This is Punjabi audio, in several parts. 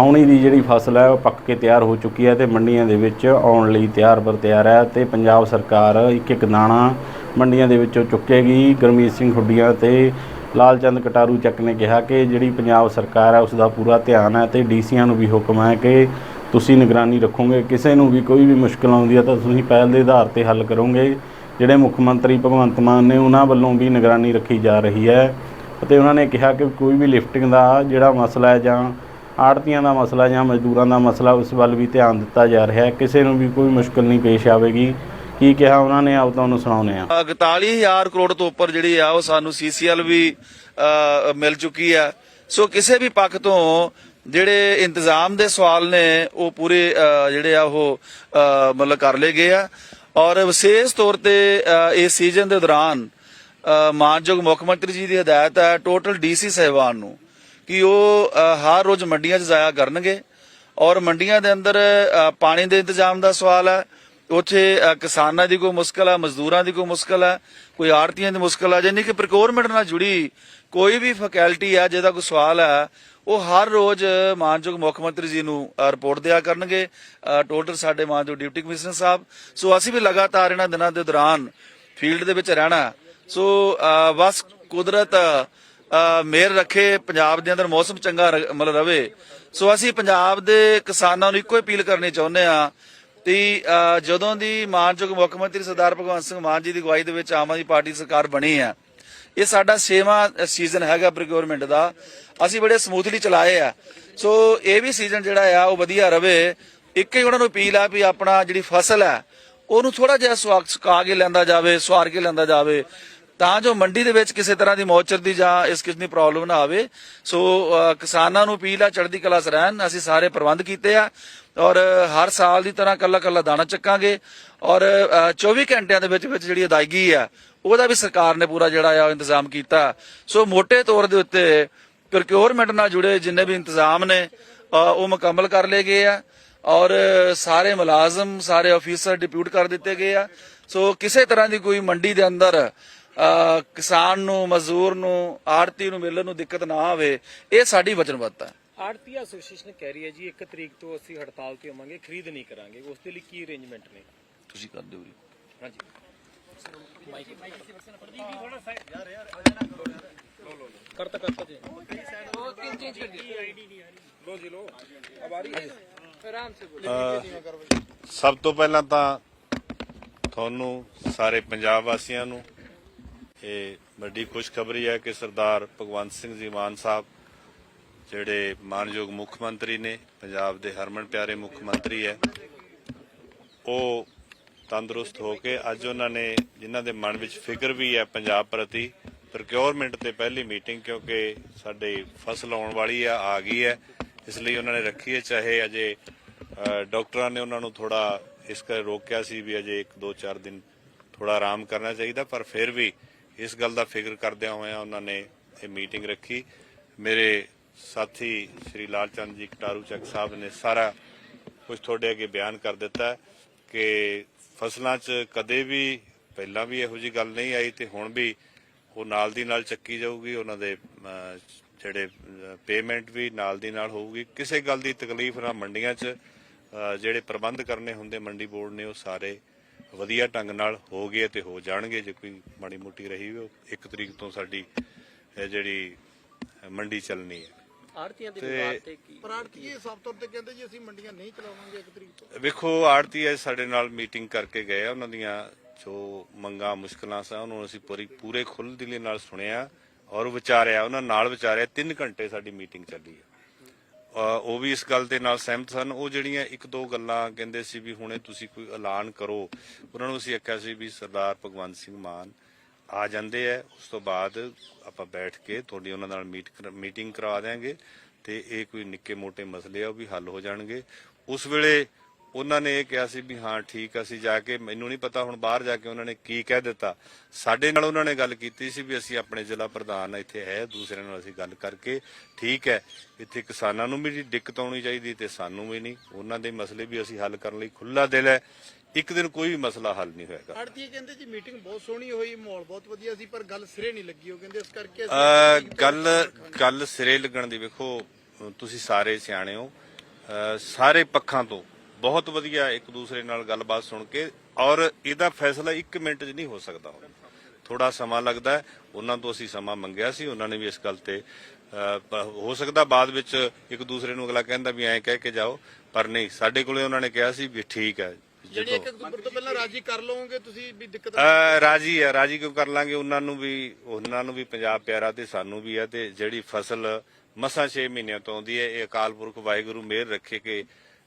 ਆਉਣੀ ਦੀ ਜਿਹੜੀ ਫਸਲ ਹੈ, ਉਹ ਪੱਕ ਕੇ ਤਿਆਰ ਹੋ ਚੁੱਕੀ ਹੈ ਤੇ ਮੰਡੀਆਂ ਦੇ ਵਿੱਚ ਆਉਣ ਲਈ ਤਿਆਰ ਬਰ ਤਿਆਰ ਹੈ ਤੇ ਪੰਜਾਬ ਸਰਕਾਰ ਇੱਕ ਇੱਕ ਦਾਣਾ ਮੰਡੀਆਂ ਦੇ ਵਿੱਚੋਂ ਚੁੱਕੇਗੀ। ਗੁਰਮੀਤ ਸਿੰਘ ਹੁੱਡੀਆਂ ਤੇ ਲਾਲ ਚੰਦ ਕਟਾਰੂ ਚੱਕ ਨੇ ਕਿਹਾ ਕਿ ਜਿਹੜੀ ਪੰਜਾਬ ਸਰਕਾਰ ਹੈ ਉਸ ਦਾ ਪੂਰਾ ਧਿਆਨ ਹੈ ਤੇ ਡੀਸੀਆਂ ਨੂੰ ਵੀ ਹੁਕਮ ਹੈ ਕਿ ਤੁਸੀਂ ਨਿਗਰਾਨੀ ਰੱਖੋਗੇ। ਕਿਸੇ ਨੂੰ ਵੀ ਕੋਈ ਵੀ ਮੁਸ਼ਕਲ ਆਉਂਦੀ ਹੈ ਤਾਂ ਤੁਸੀਂ ਪਹਿਲ ਦੇ ਆਧਾਰ ਤੇ ਹੱਲ ਕਰੋਗੇ। ਜਿਹੜੇ ਮੁੱਖ ਮੰਤਰੀ ਭਗਵੰਤ ਮਾਨ ਨੇ, ਉਹਨਾਂ ਵੱਲੋਂ ਵੀ ਨਿਗਰਾਨੀ ਰੱਖੀ ਜਾ ਰਹੀ ਹੈ ਅਤੇ ਉਹਨਾਂ ਨੇ ਕਿਹਾ ਕਿ ਕੋਈ ਵੀ ਲਿਫਟਿੰਗ ਦਾ ਜਿਹੜਾ ਮਸਲਾ ਹੈ ਜਾਂ ਆੜਤੀਆਂ ਦਾ ਮਸਲਾ ਜਾਂ ਮਜ਼ਦੂਰਾਂ ਦਾ ਮਸਲਾ ਉਸ ਵੱਲ ਵੀ ਧਿਆਨ ਦਿੱਤਾ ਜਾ ਰਿਹਾ ਹੈ। ਕਿਸੇ ਨੂੰ ਵੀ ਕੋਈ ਮੁਸ਼ਕਲ ਨਹੀਂ ਪੇਸ਼ ਆਵੇਗੀ। ਕੀ ਕਿਹਾ ਉਹਨਾਂ ਨੇ? ਆਪ ਤੁਹਾਨੂੰ ਸੁਣਾਉਂਦੇ ਆ 41000 ਕਰੋੜ ਤੋਂ ਉੱਪਰ ਜਿਹੜੀ ਆ, ਉਹ ਸਾਨੂੰ ਸੀਸੀਐਲ ਵੀ ਮਿਲ ਚੁੱਕੀ ਆ। ਸੋ ਕਿਸੇ ਵੀ ਪੱਖ ਤੋਂ ਜਿਹੜੇ ਇੰਤਜ਼ਾਮ ਦੇ ਸਵਾਲ ਨੇ, ਉਹ ਪੂਰੇ ਜਿਹੜੇ ਆ, ਉਹ ਮਤਲਬ ਕਰ ਲਏ ਗਏ ਆ। ਔਰ ਵਿਸ਼ੇਸ਼ ਤੌਰ ਤੇ ਇਸ ਸੀਜ਼ਨ ਦੇ ਦੌਰਾਨ ਮਾਨਯੋਗ ਮੁੱਖ ਮੰਤਰੀ ਜੀ ਦੀ ਹਦਾਇਤ ਹੈ ਟੋਟਲ ਡੀਸੀ ਸਹਿਬਾਨ ਨੂੰ। ਕਿ ਉਹ ਹਰ ਰੋਜ਼ ਮੰਡੀਆਂ 'ਚ ਜਾਇਆ ਕਰਨਗੇ ਔਰ ਮੰਡੀਆਂ ਦੇ ਅੰਦਰ ਪਾਣੀ ਦੇ ਇੰਤਜ਼ਾਮ ਦਾ ਸਵਾਲ ਹੈ। ਉੱਥੇ ਕਿਸਾਨਾਂ ਦੀ ਕੋਈ ਮੁਸ਼ਕਲ ਹੈ, ਮਜ਼ਦੂਰਾਂ ਦੀ ਕੋਈ ਮੁਸ਼ਕਲ ਹੈ, ਕੋਈ ਆੜਤੀਆਂ ਦੀ ਮੁਸ਼ਕਲ ਹੈ, ਯਾਨੀ ਕਿ ਪ੍ਰਕਿਓਰਮੈਂਟ ਨਾਲ ਜੁੜੀ ਕੋਈ ਵੀ ਫੈਕਲਟੀ ਹੈ, ਜਿਹਦਾ ਕੋਈ ਸਵਾਲ ਹੈ, ਉਹ ਹਰ ਰੋਜ਼ ਮਾਨਯੋਗ ਮੁੱਖ ਮੰਤਰੀ ਜੀ ਨੂੰ ਰਿਪੋਰਟ ਦਿਆ ਕਰਨਗੇ। ਟੋਟਲ ਸਾਡੇ ਮਾਨਯੋਗ ਡਿਪਟੀ ਕਮਿਸ਼ਨਰ ਸਾਹਿਬ। ਸੋ ਅਸੀਂ ਵੀ ਲਗਾਤਾਰ ਇਹਨਾਂ ਦਿਨਾਂ ਦੇ ਦੌਰਾਨ ਫੀਲਡ ਦੇ ਵਿੱਚ ਰਹਿਣਾ ਸੋ ਬਸ ਕੁਦਰਤ ਅ, ਰੱਖੇ ਪੰਜਾਬ ਦੇ ਅੰਦਰ ਮੌਸਮ ਚੰਗਾ ਮਤਲਬ ਰਵੇ। ਸੋ ਅਸੀਂ ਪੰਜਾਬ ਦੇ ਕਿਸਾਨਾਂ ਨੂੰ ਇੱਕੋ ਅਪੀਲ ਕਰਨੀ ਚਾਹੁੰਦੇ ਆ ਕਿ ਜਦੋਂ ਦੀ ਮਾਨਯੋਗ ਮੁੱਖ ਮੰਤਰੀ ਸਰਦਾਰ ਭਗਵੰਤ ਸਿੰਘ ਮਾਨ ਜੀ ਦੀ ਅਗਵਾਈ ਦੇ ਵਿੱਚ ਆਮ ਆਦਮੀ ਪਾਰਟੀ ਸਰਕਾਰ ਬਣੀ ਆ ਇਹ ਸਾਡਾ ਛੇਵਾਂ ਸੀਜ਼ਨ ਹੈਗਾ ਪ੍ਰੋਕਿਉਰਮੈਂਟ ਦਾ। ਅਸੀਂ ਬੜੇ ਸਮੂਥਲੀ ਚਲਾਏ ਆ। ਸੋ ਇਹ ਵੀ ਸੀਜ਼ਨ ਜਿਹੜਾ ਆ ਉਹ ਵਧੀਆ ਰਵੇ। ਇੱਕ ਹੀ ਉਹਨਾਂ ਨੂੰ ਅਪੀਲ ਆ ਵੀ ਆਪਣਾ ਜਿਹੜੀ ਫਸਲ ਹੈ ਉਹਨੂੰ ਥੋੜਾ ਜਿਹਾ ਸੁਆ- ਸੁਕਾ ਕੇ ਲੈਂਦਾ ਜਾਵੇ ਸਵਾਰ ਕੇ ਲੈਂਦਾ ਜਾਵੇ। ਤਾਂ ਜੋ ਮੰਡੀ ਦੇ ਵਿੱਚ ਕਿਸੇ ਤਰ੍ਹਾਂ ਦੀ ਮੌਚਰ ਦੀ ਜਾਂ ਇਸ ਕਿਸਮ ਦੀ ਪ੍ਰੋਬਲਮ ਨਾ ਆਵੇ। ਸੋ ਕਿਸਾਨਾਂ ਨੂੰ ਅਪੀਲ ਆ ਚੜ੍ਹਦੀ ਕਲਾ 'ਚ ਰਹਿਣ। ਅਸੀਂ ਸਾਰੇ ਪ੍ਰਬੰਧ ਕੀਤੇ ਆ ਔਰ ਹਰ ਸਾਲ ਦੀ ਤਰ੍ਹਾਂ ਕੱਲਾ ਕੱਲਾ ਦਾਣਾ ਚੱਕਾਂਗੇ ਔਰ ਅ, 24 ਘੰਟਿਆਂ ਦੇ ਵਿੱਚ ਵਿੱਚ ਜਿਹੜੀ ਅਦਾਇਗੀ ਆ ਉਹਦਾ ਵੀ ਸਰਕਾਰ ਨੇ ਪੂਰਾ ਜਿਹੜਾ ਆ ਇੰਤਜ਼ਾਮ ਕੀਤਾ। ਸੋ ਮੋٹے ਤੌਰ ਦੇ ਉੱਤੇ ਪ੍ਰੋਕਿਉਰਮੈਂਟ ਨਾਲ ਜੁੜੇ ਜਿੰਨੇ ਵੀ ਇੰਤਜ਼ਾਮ ਨੇ ਉਹ ਮੁਕੰਮਲ ਕਰ ਲਏ ਗਏ ਆ ਔਰ ਸਾਰੇ ਮੁਲਾਜ਼ਮ ਸਾਰੇ ਅਫੀਸਰ ਡਿਪਿਊਟ ਕਰ ਦਿੱਤੇ ਗਏ ਆ। ਸੋ ਕਿਸੇ ਤਰ੍ਹਾਂ ਦੀ ਕੋਈ ਮੰਡੀ ਦੇ ਅੰਦਰ ਕਿਸਾਨ ਨੂੰ ਮਜ਼ਦੂਰ ਨੂੰ ਆੜਤੀ ਨੂੰ ਮਿਲਣ ਨੂੰ ਦਿੱਕਤ ਨਾ ਆਵੇ ਇਹ ਸਾਡੀ ਵਚਨਬੱਧਤਾ ਹੈ। ਆੜਤੀ ਐਸੋਸੀਏਸ਼ਨ ਕਹਿ ਰਹੀ ਹੈ ਜੀ 1 ਤਰੀਕ ਤੋਂ ਅਸੀਂ ਹੜਤਾਲ ਤੇ ਹੋਵਾਂਗੇ ਖਰੀਦ ਨਹੀਂ ਕਰਾਂਗੇ। ਉਸ ਦੇ ਲਈ ਕੀ ਅਰੇਂਜਮੈਂਟ ਨੇ? ਤੁਸੀਂ ਕਰ ਦਿਓ ਜੀ ਹਾਂਜੀ। ਕਰਤਾ ਕਰਤਾ ਜੀ। ਲੋ ਜੀ ਲੋ ਅਬ ਆ ਰਹੀ ਹੈ। ਆਰਾਮ ਸੇ ਬੋਲੋ। ਸਭ ਤੋਂ ਪਹਿਲਾਂ ਤਾਂ ਤੁਹਾਨੂੰ ਸਾਰੇ ਪੰਜਾਬ ਵਾਸੀਆਂ ਨੂੰ ਇਹ ਵੱਡੀ ਖੁਸ਼ਖਬਰੀ ਹੈ ਕਿ ਸਰਦਾਰ ਭਗਵੰਤ ਸਿੰਘ ਜੀ ਮਾਨ ਸਾਹਿਬ, ਜਿਹੜੇ ਮਾਨਯੋਗ ਮੁੱਖ ਮੰਤਰੀ ਨੇ, ਪੰਜਾਬ ਦੇ ਹਰਮਨ ਪਿਆਰੇ ਮੁੱਖ ਮੰਤਰੀ ਹੈ, ਉਹ ਤੰਦਰੁਸਤ ਹੋ ਕੇ ਅੱਜ ਉਹਨਾਂ ਨੇ, ਜਿਨ੍ਹਾਂ ਦੇ ਮਨ ਵਿੱਚ ਫਿਕਰ ਵੀ ਹੈ ਪੰਜਾਬ ਪ੍ਰਤੀ ਪ੍ਰੋਕਿਉਰਮੈਂਟ ਤੇ ਪਹਿਲੀ ਮੀਟਿੰਗ ਕਿਉਂਕਿ ਸਾਡੇ ਫਸਲ ਆਉਣ ਵਾਲੀ ਆ ਆ ਗਈ ਹੈ, ਇਸ ਲਈ ਉਹਨਾਂ ਨੇ ਰੱਖੀ ਹੈ, ਚਾਹੇ ਅਜੇ ਡਾਕਟਰਾਂ ਨੇ ਉਹਨਾਂ ਨੂੰ ਥੋੜਾ ਇਸ ਕਰ ਰੋਕਿਆ ਸੀ ਵੀ ਅਜੇ 1 2 4 ਦਿਨ ਥੋੜਾ ਆਰਾਮ ਕਰਨਾ ਚਾਹੀਦਾ, ਪਰ ਫਿਰ ਵੀ ਇਸ ਗੱਲ ਦਾ ਫਿਕਰ ਕਰਦਿਆਂ ਹੋਇਆਂ ਉਹਨਾਂ ਨੇ ਇਹ ਮੀਟਿੰਗ ਰੱਖੀ। ਮੇਰੇ ਸਾਥੀ ਸ਼੍ਰੀ ਲਾਲ ਚੰਦ ਜੀ ਕਟਾਰੂ ਚੱਕ ਸਾਹਿਬ ਨੇ ਸਾਰਾ ਕੁਝ ਤੁਹਾਡੇ ਅੱਗੇ ਬਿਆਨ ਕਰ ਦਿੱਤਾ ਕਿ ਫਸਲਾਂ 'ਚ ਕਦੇ ਵੀ ਪਹਿਲਾਂ ਵੀ ਇਹੋ ਜੀ ਗੱਲ ਨਹੀਂ ਆਈ ਤੇ ਹੁਣ ਵੀ ਉਹ ਨਾਲ ਦੀ ਨਾਲ ਚੱਕੀ ਜਾਊਗੀ, ਉਹਨਾਂ ਦੇ ਜਿਹੜੇ ਪੇਮੈਂਟ ਵੀ ਨਾਲ ਦੀ ਨਾਲ ਹੋਊਗੀ। ਕਿਸੇ ਗੱਲ ਦੀ ਤਕਲੀਫ ਨਾ ਮੰਡੀਆਂ 'ਚ ਜਿਹੜੇ ਪ੍ਰਬੰਧ ਕਰਨੇ ਹੁੰਦੇ ਮੰਡੀ ਬੋਰਡ ਨੇ ਉਹ ਸਾਰੇ ਵਧੀਆ ਢੰਗ ਨਾਲ ਹੋ ਗਏ ਤੇ ਹੋ ਜਾਣਗੇ ਜੇ ਕੋਈ ਮਾੜੀ ਮੋਟੀ ਰਹੀ ਉਹ ਇੱਕ ਤਰੀਕ ਤੋਂ ਸਾਡੀ ਜਿਹੜੀ ਮੰਡੀ ਚੱਲਣੀ ਹੈ। ਆੜਤੀਆਂ ਦੇ ਤੇ- ਵਿਵਾਦ ਤੇ ਕੀ? ਪ੍ਰਾਂਤੀਏ ਸਾਫ਼ ਤੌਰ ਤੇ ਕਹਿੰਦੇ ਜੀ ਅਸੀਂ ਮੰਡੀਆਂ ਨਹੀਂ ਚਲਾਵਾਂਗੇ ਇੱਕ ਤਰੀਕ ਤੋਂ। ਵੇਖੋ ਆੜਤੀ ਹੈ ਸਾਡੇ ਨਾਲ ਮੀਟਿੰਗ ਕਰਕੇ ਗਏ ਆ ਉਹਨਾਂ ਦੀਆਂ ਜੋ ਮੰਗਾਂ ਮੁਸ਼ਕਲਾਂ ਸਨ ਉਹਨੂੰ ਅਸੀਂ ਪੂਰੀ ਪੂਰੇ ਖੁੱਲ੍ਹ ਦਿਲੀ ਨਾਲ ਸੁਣਿਆ ਔਰ ਵਿਚਾਰਿਆ ਉਹਨਾਂ ਨਾਲ ਵਿਚਾਰਿਆ 3 ਘੰਟੇ ਸਾਡੀ ਮੀਟਿੰਗ ਚੱਲੀ ਹੈ ਉਹ ਵੀ ਇਸ ਗੱਲ ਦੇ ਨਾਲ ਸਹਿਮਤ ਸਨ। ਉਹ ਜਿਹੜੀਆਂ ਇੱਕ ਦੋ ਗੱਲਾਂ ਕਹਿੰਦੇ ਸੀ ਵੀ ਹੁਣੇ ਤੁਸੀਂ ਕੋਈ ਐਲਾਨ ਕਰੋ, ਉਹਨਾਂ ਨੂੰ ਅਸੀਂ ਆਖਿਆ ਸੀ ਵੀ ਸਰਦਾਰ ਭਗਵੰਤ ਸਿੰਘ ਮਾਨ ਆ ਜਾਂਦੇ ਆ। ਉਸ ਤੋਂ ਬਾਅਦ ਆਪਾਂ ਬੈਠ ਕੇ ਤੁਹਾਡੀ ਉਹਨਾਂ ਨਾਲ ਮੀਟ ਮੀਟਿੰਗ ਕਰਵਾ ਦਿਆਂਗੇ ਤੇ ਇਹ ਕੋਈ ਨਿੱਕੇ ਮੋਟੇ ਮਸਲੇ ਆ ਉਹ ਵੀ ਹੱਲ ਹੋ ਜਾਣਗੇ। ਉਸ ਵੇਲੇ ਉਹਨਾਂ ਨੇ ਇਹ ਕਿਹਾ ਸੀ ਵੀ ਹਾਂ ਠੀਕ ਅਸੀਂ ਜਾ ਕੇ ਮੈਨੂੰ ਨਹੀਂ ਪਤਾ ਹੁਣ ਬਾਹਰ ਜਾ ਕੇ ਉਹਨਾਂ ਨੇ ਕੀ ਕਹਿ ਦਿੱਤਾ। ਸਾਡੇ ਨਾਲ ਉਹਨਾਂ ਨੇ ਗੱਲ ਕੀਤੀ ਸੀ ਵੀ ਅਸੀਂ ਆਪਣੇ ਜ਼ਿਲ੍ਹਾ ਪ੍ਰਧਾਨ ਇੱਥੇ ਹੈ ਦੂਸਰਿਆਂ ਨਾਲ ਅਸੀਂ ਗੱਲ ਕਰਕੇ ਠੀਕ ਹੈ। ਇੱਥੇ ਕਿਸਾਨਾਂ ਨੂੰ ਵੀ ਦਿੱਕਤ ਆਉਣੀ ਚਾਹੀਦੀ ਤੇ ਸਾਨੂੰ ਵੀ ਨਹੀਂ ਉਹਨਾਂ ਦੇ ਮਸਲੇ ਵੀ ਅਸੀਂ ਹੱਲ ਕਰਨ ਲਈ ਖੁੱਲਾ ਦਿਲ ਹੈ। ਇੱਕ ਦਿਨ ਕੋਈ ਵੀ ਮਸਲਾ ਹੱਲ ਨਹੀਂ ਹੋਏਗਾ। ਆੜਤੀਏ ਕਹਿੰਦੇ ਜੀ ਮੀਟਿੰਗ ਬਹੁਤ ਸੋਹਣੀ ਹੋਈ ਮਾਹੌਲ ਬਹੁਤ ਵਧੀਆ ਸੀ ਪਰ ਗੱਲ ਸਿਰੇ ਨਹੀਂ ਲੱਗੀ ਉਹ ਕਹਿੰਦੇ ਇਸ ਕਰਕੇ ਗੱਲ ਗੱਲ ਸਿਰੇ ਲੱਗਣ ਦੀ ਵੇਖੋ ਤੁਸੀਂ ਸਾਰੇ ਸਿਆਣੇ ਹੋ। ਸਾਰੇ ਪੱਖਾਂ ਤੋਂ ਬਹੁਤ ਵਧੀਆ ਇੱਕ ਦੂਸਰੇ ਨਾਲ ਗੱਲਬਾਤ ਸੁਣ ਕੇ ਔਰ ਇਹਦਾ ਫੈਸਲਾ 1 ਮਿੰਟ 'ਚ ਨਹੀਂ ਹੋ ਸਕਦਾ ਥੋੜਾ ਸਮਾਂ ਲੱਗਦਾ ਉਹਨਾਂ ਤੋਂ ਅਸੀਂ ਸਮਾਂ ਮੰਗਿਆ ਸੀ। ਉਹਨਾਂ ਨੇ ਵੀ ਇਸ ਗੱਲ ਤੇ ਹੋ ਸਕਦਾ ਬਾਅਦ ਵਿੱਚ ਇੱਕ ਦੂਸਰੇ ਨੂੰ ਅਗਲਾ ਕਹਿੰਦਾ ਵੀ ਐਂ ਕਹਿ ਕੇ ਜਾਓ ਪਰ ਨਹੀਂ। ਸਾਡੇ ਕੋਲੇ ਉਹਨਾਂ ਨੇ ਕਿਹਾ ਸੀ ਵੀ ਠੀਕ ਹੈ। ਜਿਹੜੀ ਇੱਕ ਅਕਤੂਬਰ ਤੋਂ ਪਹਿਲਾਂ ਰਾਜੀ ਕਰ ਲਓਗੇ ਤੁਸੀਂ ਵੀ ਦਿੱਕਤ ਰਾਜੀ ਹੈ। ਰਾਜੀ ਕਿਉਂ ਕਰ ਲਾਂਗੇ? ਉਹਨਾਂ ਨੂੰ ਵੀ ਉਹਨਾਂ ਨੂੰ ਵੀ ਪੰਜਾਬ ਪਿਆਰਾ ਤੇ ਸਾਨੂੰ ਵੀ ਹੈ ਤੇ ਜਿਹੜੀ ਫਸਲ ਮਸਾਂ 6 ਮਹੀਨਿਆਂ ਤੋਂ ਆਉਂਦੀ ਹੈ ਇਹ ਅਕਾਲ ਪੁਰਖ ਵਾਹਿਗੁਰੂ ਮਿਹਰ ਰੱਖੇ ਕਿ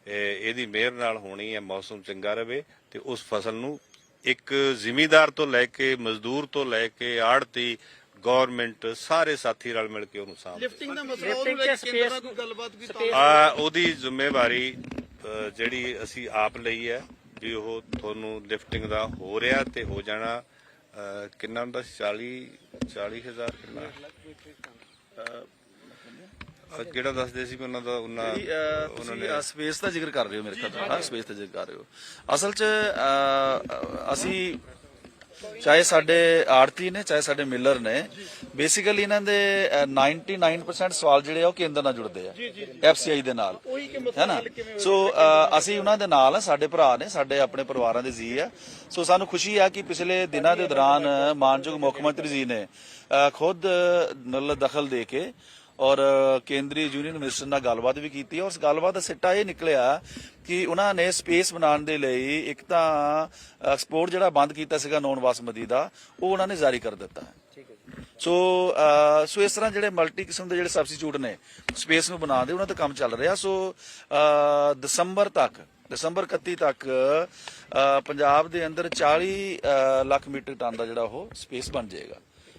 ਇਹਦੀ ਮਿਹਰ ਨਾਲ ਹੋਣੀ ਹੈ ਮੌਸਮ ਚੰਗਾ ਰਵੇ ਤੇ ਉਸ ਫਸਲ ਨੂੰ ਇੱਕ ਜ਼ਿਮੀਦਾਰ ਤੋਂ ਲੈ ਕੇ ਮਜ਼ਦੂਰ ਤੋਂ ਲੈ ਕੇ ਆੜਤੀ ਗਵਰਨਮੈਂਟ ਸਾਰੇ ਸਾਥੀ ਰਲ ਮਿਲ ਕੇ ਉਹਨੂੰ ਸਾਂਭ ਲਿਫਟਿੰਗ ਦਾ ਮਸਲਾ ਉਹਨੂੰ ਲੈ ਕੇ ਕੇਂਦਰ ਨਾਲ ਕੋਈ ਗੱਲਬਾਤ ਵੀ ਤਾਂ ਆ ਉਹਦੀ ਜ਼ਿੰਮੇਵਾਰੀ ਜਿਹੜੀ ਅਸੀਂ ਆਪ ਲਈ ਹੈ ਵੀ ਉਹ ਤੁਹਾਨੂੰ ਲਿਫਟਿੰਗ ਦਾ ਹੋ ਰਿਹਾ ਤੇ ਹੋ ਜਾਣਾ ਕਿੰਨਾ ਹੁੰਦਾ? ਸੀ? 40 40000 ਕਿੰਨਾ? ਅ, ਕਿਹੜਾ ਦੱਸਦੇ ਸੀ ਕਿ ਉਹਨਾਂ ਦਾ ਉਹਨਾਂ ਉਹਨਾਂ ਨੇ ਤੁਸੀਂ ਸਪੇਸ ਦਾ ਜ਼ਿਕਰ ਕਰ ਰਹੇ ਹੋ ਮੇਰੇ ਖਿਆਲ ਨਾਲ। ਸਪੇਸ ਦਾ ਜ਼ਿਕਰ ਕਰ ਰਹੇ ਹੋ। ਅਸਲ 'ਚ ਅਹ, ਅਸੀਂ ਚਾਹੇ ਸਾਡੇ ਆੜਤੀ ਨੇ ਚਾਹੇ ਸਾਡੇ ਮਿਲਰ ਨੇ ਬੇਸਿਕਲੀ ਇਹਨਾਂ ਦੇ ਅਹ, 99% ਸਵਾਲ ਜਿਹੜੇ ਆ ਉਹ ਕੇਂਦਰ ਨਾਲ ਜੁੜਦੇ ਆ। ਐਫਸੀਆਈ ਦੇ ਨਾਲ। ਹੈ ਨਾ? ਸੋ ਅਹ, ਅਸੀਂ ਉਹਨਾਂ ਦੇ ਨਾਲ ਆ ਸਾਡੇ ਭਰਾ ਨੇ ਸਾਡੇ ਆਪਣੇ ਪਰਿਵਾਰਾਂ ਦੇ ਜੀ ਆ। ਸੋ ਸਾਨੂੰ ਖੁਸ਼ੀ ਆ ਕਿ ਪਿਛਲੇ ਦਿਨਾਂ ਦੇ ਦੌਰਾਨ ਮਾਨਯੋਗ ਮੁੱਖ ਮੰਤਰੀ ਜੀ ਨੇ ਅਹ, ਖੁਦ ਨਲ ਦਖਲ ਦੇ ਕੇ ਔਰ ਕੇਂਦਰੀ ਯੂਨੀਅਨ ਮਿਨਿਸਟਰ ਨਾਲ ਗੱਲਬਾਤ ਵੀ ਕੀਤੀ ਔਰ ਉਸ ਗੱਲਬਾਤ ਦਾ ਸਿੱਟਾ ਇਹ ਨਿਕਲਿਆ ਕਿ ਉਹਨਾਂ ਨੇ ਸਪੇਸ ਬਣਾਉਣ ਦੇ ਲਈ ਇੱਕ ਤਾਂ ਐਕਸਪੋਰਟ ਜਿਹੜਾ ਬੰਦ ਕੀਤਾ ਸੀਗਾ ਨੌਨ ਬਾਸਮਤੀ ਦਾ ਉਹ ਉਹਨਾਂ ਨੇ ਜਾਰੀ ਕਰ ਦਿੱਤਾ ਹੈ। ਸੋ ਸੋ ਇਸ ਤਰ੍ਹਾਂ ਜਿਹੜੇ ਮਲਟੀ ਕਿਸਮ ਦੇ ਜਿਹੜੇ ਸਬਸਟੀਟਿਊਟ ਨੇ ਸਪੇਸ ਨੂੰ ਬਣਾਉਣ ਦੇ ਉਹਨਾਂ ਤੇ ਕੰਮ ਚੱਲ ਰਿਹਾ। ਸੋ ਦਸੰਬਰ ਤੱਕ ਦਸੰਬਰ 31 ਤੱਕ ਪੰਜਾਬ ਦੇ ਅੰਦਰ 40 ਅਹ, ਲੱਖ ਮੀਟਰ ਟਨ ਦਾ ਜਿਹੜਾ ਉਹ ਸਪੇਸ ਬਣ ਜਾਏਗਾ।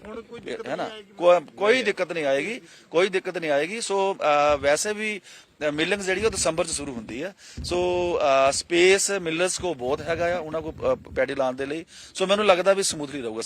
ਹੁਣ ਕੋਈ ਹੈ ਨਾ? ਕੋ- ਕੋਈ ਦਿੱਕਤ ਨਹੀਂ ਆਏਗੀ। ਕੋਈ ਦਿੱਕਤ ਨਹੀਂ ਆਏਗੀ। ਸੋ ਵੈਸੇ ਵੀ ਮਿਲਿੰਗ ਜਿਹੜੀ ਉਹ ਦਸੰਬਰ ਚ ਸ਼ੁਰੂ ਹੁੰਦੀ ਹੈ ਸੋ ਸਪੇਸ ਮਿਲਰਸ ਕੋ ਬਹੁਤ ਹੈਗਾ ਆ ਉਹਨਾਂ ਕੋ ਪੈਡੀ ਲਾਉਣ ਦੇ ਲਈ। ਸੋ ਮੈਨੂੰ ਲੱਗਦਾ ਵੀ ਸਮੂਥਲੀ ਰਹੂਗਾ